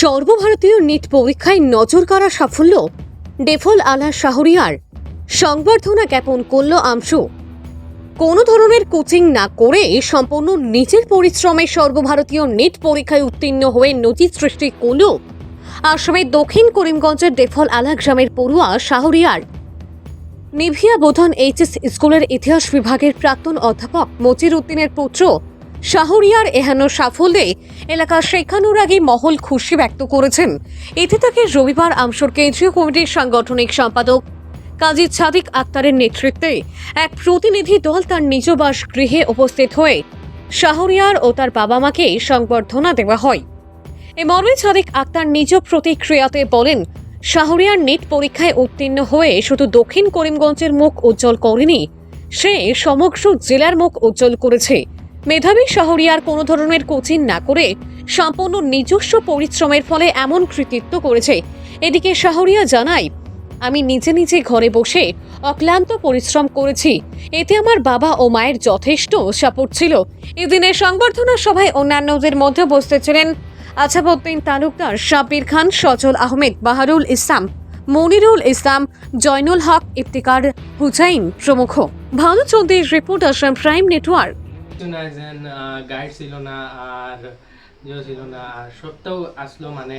সর্বভারতীয় নিট পরীক্ষায় নজর কাড়া সাফল্য ডেফল আলা শাহরিয়ার। সংবর্ধনা জ্ঞাপন করল আমশু কোনো ধরনের কোচিং না করে সম্পূর্ণ নিজের পরিশ্রমে সর্বভারতীয় নিট পরীক্ষায় উত্তীর্ণ হয়ে নজির সৃষ্টি করল আসামের দক্ষিণ করিমগঞ্জের ডেফল আলা গ্রামের পড়ুয়া শাহরিয়ার। নিভিয়া বোধন এইচএস স্কুলের ইতিহাস বিভাগের প্রাক্তন অধ্যাপক মজির উদ্দিনের পুত্র শাহরিয়ার এহেন সাফল্যে এলাকার শেখানুরাগী মহল খুশি ব্যক্ত করেছেন। এতে তাকে রবিবার আমসর কেন্দ্রীয় কমিটির সাংগঠনিক সম্পাদক কাজী সাদিক আক্তারের নেতৃত্বে এক প্রতিনিধি দল তার নিজ বাসগৃহে উপস্থিত হয়ে শাহরিয়ার ও তার বাবা মাকে সংবর্ধনা দেওয়া হয়। এ মর্মে সাদিক আক্তার নিজ প্রতিক্রিয়াতে বলেন, শাহরিয়ার নিট পরীক্ষায় উত্তীর্ণ হয়ে শুধু দক্ষিণ করিমগঞ্জের মুখ উজ্জ্বল করেনি, সে সমগ্র জেলার মুখ উজ্জ্বল করেছে। মেধাবী শাহরিয়ার কোনো ধরনের কোচিং না করে সম্পূর্ণ নিজস্ব পরিশ্রমের ফলে এমন কৃতিত্ব করেছে। এদিকে শাহরিয়া জানায়, আমি নিজে নিজে ঘরে বসে অক্লান্ত পরিশ্রম করেছি। এতে আমার বাবা ও মায়ের যথেষ্ট সাপোর্ট ছিল। এদিনের সংবর্ধনা সভায় অন্যান্যদের মধ্যে উপস্থিত ছিলেন আছাবউদ্দিন তালুকদার শাবির খান, সজল আহমেদ, বাহারুল ইসলাম, মনিরুল ইসলাম, জয়নুল হক, ইফতিকার হুসাইন প্রমুখ। ভালো চৌধুরীর রিপোর্ট আসাম প্রাইম নেটওয়ার্ক। যেন গাইড ছিল না আর ইয়ে ছিল না। আর সবটাও আসলো মানে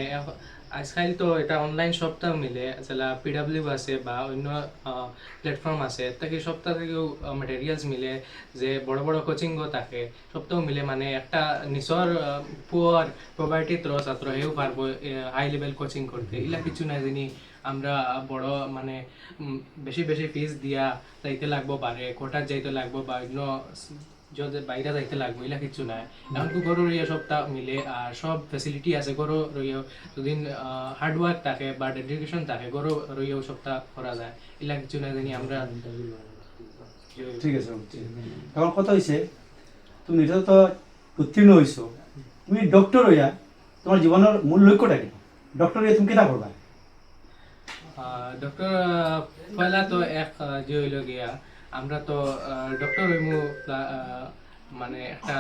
আজকাল তো এটা অনলাইন সবটাও মিলে। যেটা পিডাব্লিউ আছে বা অন্য প্ল্যাটফর্ম আছে, তাকে সবটা থেকেও মেটেরিয়ালস মিলে। যে বড় বড় কোচিংও থাকে, সবটাও মিলে মানে একটা নিজর পুয়ার প্রভার্টি ত্র ছাত্র হেও পারব হাই লেভেল কোচিং করতে। এগুলা কিছু না জানি আমরা বড় মানে বেশি বেশি ফিস দিয়া যাইতে লাগবো পারে কোটার যাইতে লাগবো বা অন্য যদি বাইরে যাইতে লাগবো এগুলা কিছু নাই। এখন তো গরু রইয়া সবটা মিলে আর সব ফেসিলিটি আছে গরু রইয়া। যদি হার্ডওয়ার্ক থাকে বা ডেডিকেশন থাকে গরু রইয়াও সবটা করা যায়। এগুলা কিছু না জানি আমরা ঠিক আছে এখন কথা হয়েছে তুমি নিজে তো উত্তীর্ণ হয়েছো তুমি ডক্টর হইয়া তোমার জীবনের মূল লক্ষ্যটা কি? ডক্টর হইয়া তুমি কেটা করবা? ডক্টর পয়লা তো এক যে হইল গিয়া আমরা তো ডক্টর হইমু মানে একটা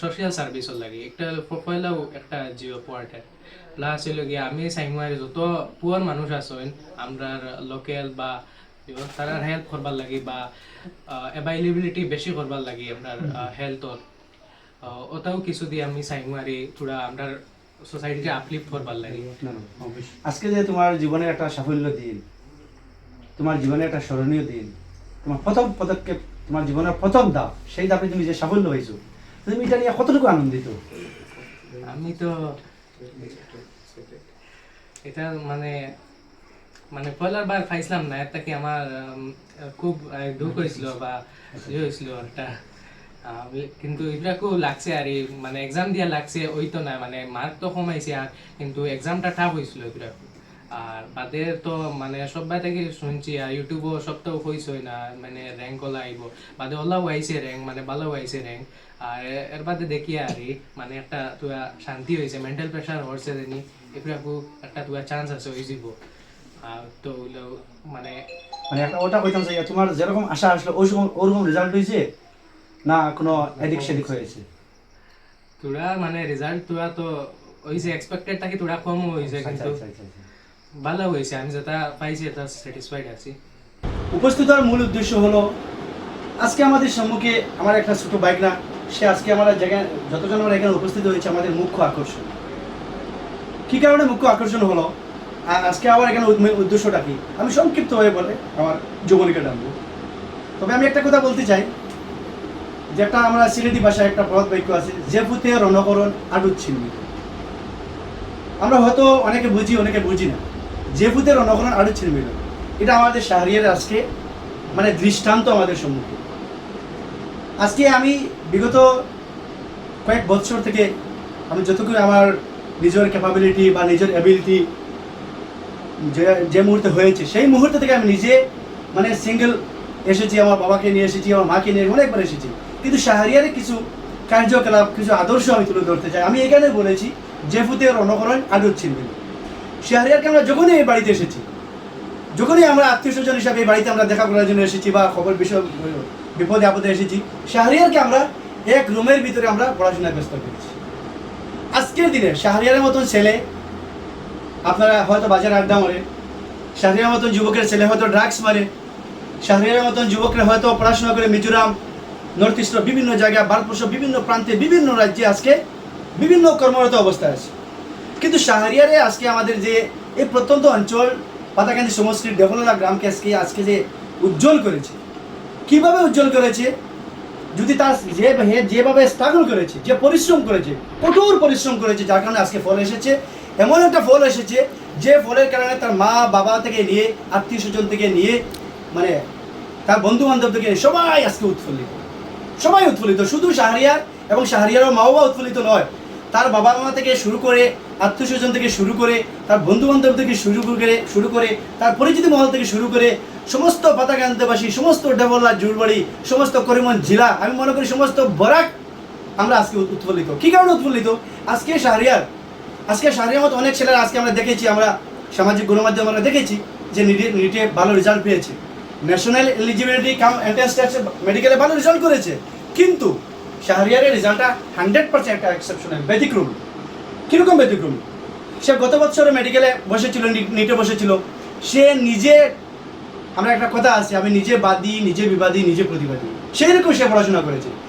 সোশিয়াল সার্ভিসর লাগে। একটা পয়লাও একটা জিও পোয়ার্টে প্লাস হইল গিয়া, আমি চাইমার যত পুয়ার মানুষ আছেন আমরা লোকাল বা তারা হেল্প করবার লাগি বা অ্যাভাইলেবিলিটি বেশি করবার লাগি আপনার হেলথর ওটাও কিছু দিয়ে আমি চাইমারি থোড়া আমরা সোসাইটিকে আপলিফ্ট করবার লাগি। আজকে যে তোমার জীবনের একটা সাফল্য দিন, তোমার জীবনের একটা স্মরণীয় দিন তোমার প্রথম পদক্ষেপ তোমার জীবনের প্রথম ধাপ, সেই ধাপে তুমি যে সাফল্য হয়েছো, তুমি এটা নিয়ে কতটুকু আনন্দিত? আমি তো এটা মানে মানে পয়লার বার খাইছিলাম না, এটা কি আমার খুব দুঃখ হয়েছিল বা ইয়ে হয়েছিল একটা কিন্তু এটা খুব লাগছে আর মানে এক্সাম দিয়া লাগছে ওই তো না মানে মার্ক তো কমাইছে আর, কিন্তু এক্সামটা টাফ হয়েছিল এটা আর বাদে তো মানে সবাই থেকে শুনছি আর ইউটিউবও সবটাও কইছে না মানে র্যাঙ্ক ওলা আইব। বাদে ওলাও আইছে র্যাঙ্ক মানে ভালো আইছে র্যাঙ্ক আর এর বাদে দেখি আর মানে একটা তুয়া শান্তি হয়েছে মেন্টাল প্রেশার হচ্ছে জানি এগুলা খুব একটা তুয়া চান্স আছে হয়ে যাব আর তো মানে মানে একটা ওটা কইতাম যে তোমার যেরকম আশা আসলো ওই সময় ওরকম রেজাল্ট হয়েছে না কোনো সেদিক হয়েছে? তোরা মানে রেজাল্ট তোরা তো হয়েছে এক্সপেক্টেড থাকি তোরা কম হয়েছে আচ্ছা কিন্তু। আচ্ছা আচ্ছা। ভালো হয়েছে, আমি যেটা পাইছি এটা স্যাটিসফাইড আছি। উপস্থিত হওয়ার মূল উদ্দেশ্য হলো, আজকে আমাদের সম্মুখে আমার একটা ছোট বাইক না, সে আজকে আমরা জায়গায় যতজন আমরা এখানে উপস্থিত হয়েছে, আমাদের মুখ্য আকর্ষণ। কি কারণে মুখ্য আকর্ষণ হলো? আর আজকে আবার এখানে উদ্দেশ্যটা কি? আমি সংক্ষিপ্ত হয়ে বলে আমার যৌবনীকে ডাকবো। তবে আমি একটা কথা বলতে চাই, যে একটা আমরা সিলেটি ভাষায় একটা প্রবাদ বাক্য আছে, যে পুঁতে রণকরণ আডুত ছিন্নি আমরা হয়তো অনেকে বুঝি অনেকে বুঝি না। পুঁতে রণকরণ আডুত ছিন্নি এটা আমাদের শাহরিয়ার আজকে মানে দৃষ্টান্ত আমাদের সম্মুখে। আজকে আমি বিগত কয়েক বছর থেকে আমি যতটুকু আমার নিজের ক্যাপাবিলিটি বা নিজের অ্যাবিলিটি যে মুহূর্তে হয়েছে, সেই মুহূর্তে থেকে আমি নিজে মানে সিঙ্গেল এসেছি, আমার বাবাকে নিয়ে এসেছি, আমার মাকে নিয়ে অনেকবার এসেছি। কিন্তু শাহরিয়ারে কিছু কার্যকলাপ, কিছু আদর্শ আমি তুলে ধরতে চাই। আমি এখানে বলেছি যে ফুতে রণকরণ আদর ছিনবেন শাহরিয়ারকে আমরা যখনই এই বাড়িতে এসেছি, যখনই আমরা আত্মীয় স্বজন হিসাবে এই বাড়িতে আমরা দেখা করার জন্য এসেছি বা খবর বিষয়, বিপদে আপদে এসেছি, শাহরিয়ারকে আমরা এক রুমের ভিতরে আমরা পড়াশোনায় ব্যস্ত করেছি। আজকের দিনে শাহরিয়ারের মতন ছেলে, আপনারা হয়তো বাজারে আড্ডা মারে শাহরিয়ার মতন যুবকের ছেলে হয়তো ড্রাগস মারে, শাহরিয়ারের মতন যুবকরা হয়তো পড়াশোনা করে মিজোরাম নর্থ ইস্টের বিভিন্ন জায়গায় ভারতবর্ষ বিভিন্ন প্রান্তে বিভিন্ন রাজ্যে আজকে বিভিন্ন কর্মরত অবস্থায় আছে। কিন্তু শাহরিয়ারে আজকে আমাদের যে এই প্রত্যন্ত অঞ্চল পাতাকান্দি সমষ্টির ডেভেলপা গ্রামকে আজকে আজকে যে উজ্জ্বল করেছে। কীভাবে উজ্জ্বল করেছে? যদি তার যে যেভাবে স্ট্রাগল করেছে, যে পরিশ্রম করেছে, কঠোর পরিশ্রম করেছে, যার কারণে আজকে ফল এসেছে, এমন একটা ফল এসেছে, যে ফলের কারণে তার মা, বাবা থেকে নিয়ে, আত্মীয় স্বজন থেকে নিয়ে মানে তার বন্ধু বান্ধব থেকে নিয়ে সবাই আজকে উৎফুল্লিত। সবাই উৎফুল্লিত, শুধু শাহরিয়ার এবং শাহরিয়ারও মা বাবা উৎফুল্লিত নয় তার বাবা মা থেকে শুরু করে আত্মীয় স্বজন থেকে শুরু করে, তার বন্ধু বান্ধব থেকে শুরু করে শুরু করে, তার পরিচিতি মহল থেকে শুরু করে, সমস্ত পাতাকান্তবাসী সমস্ত ডেভেলা জুরবাড়ি সমস্ত করিমন জেলা, আমি মনে করি সমস্ত বরাক আমরা আজকে উৎফুল্লিত। কী কারণে উৎফুল্লিত? আজকে শাহরিয়ার আজকে শাহরিয়ার মতো অনেক ছেলেরা আজকে আমরা দেখেছি, আমরা সামাজিক গণমাধ্যমে আমরা দেখেছি যে নিটে নিটে ভালো রেজাল্ট পেয়েছে। ন্যাশনাল এলিজিবিলিটি কাম এন্ট্রান্স মেডিকেলে ভালো রেজাল্ট করেছে। কিন্তু শাহরিয়ারের রেজাল্টটা হান্ড্রেড পার্সেন্ট একটা এক্সেপশনাল ব্যতিক্রম। কীরকম ব্যতিক্রম? সে গত বছরে মেডিকেলে বসেছিল নিট- বসেছিল। সে নিজে, আমরা একটা কথা আছে, আমি নিজে বাদী, নিজে বিবাদী, নিজে প্রতিবাদী। সেই রকম সে পড়াশোনা করেছে।